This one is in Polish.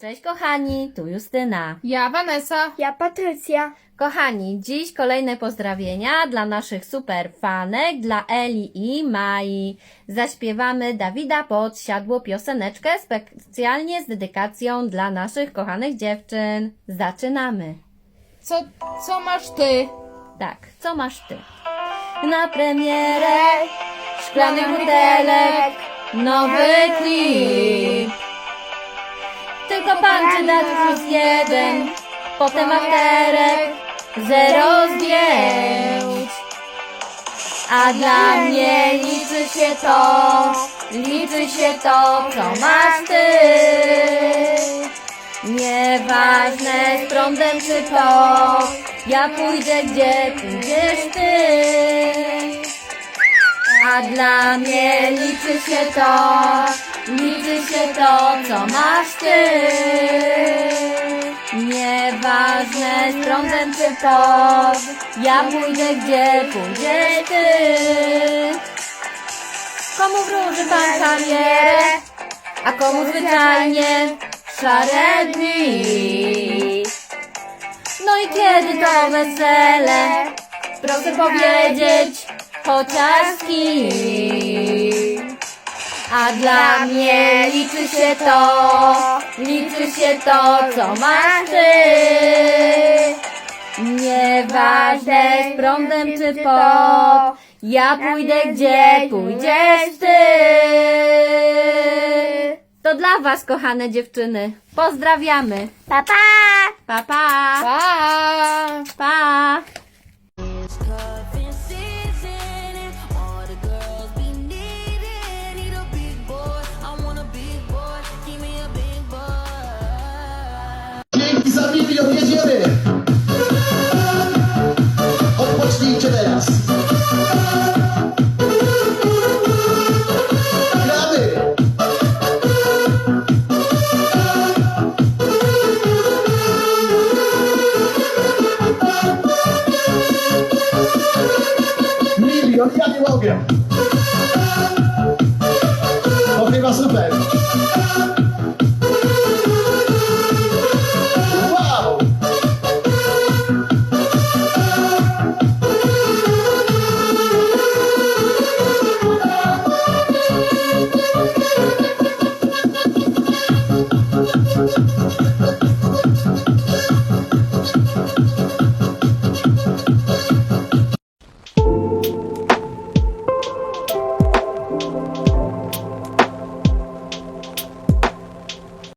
Cześć kochani, tu Justyna. Ja, Vanessa. Ja Patrycja. Kochani, dziś kolejne pozdrowienia dla naszych super fanek, dla Eli i Mai. Zaśpiewamy Dawida Podsiadło pioseneczkę specjalnie z dedykacją dla naszych kochanych dziewczyn. Zaczynamy. Co, co masz ty? Tak, co masz ty? Na premierę szklany butelek, nowy klip. Tylko pan czy dat plus jeden, potem afterek, zero zdjęć. A dla mnie liczy się to, liczy się to, co masz ty. Nieważne z prądem czy po, ja pójdę gdzie pójdziesz ty. A dla mnie liczy się to, liczy się to, co masz ty. Nieważne z prądem czy pod, ja pójdę gdzie pójdziesz ty. Komu wróży pan karierę, a komu zwyczajnie szare dni. No i kiedy to wesele, proszę powiedzieć, chociaż z kim. A dla mnie liczy się to, liczy się to, co masz ty. Nieważne z prądem czy pod, ja pójdę gdzie pójdziesz ty. To dla was, kochane dziewczyny. Pozdrawiamy. Pa, pa! Pa, pa. Pa! dicho teraz. Milion, Okay, nie super. спасибо.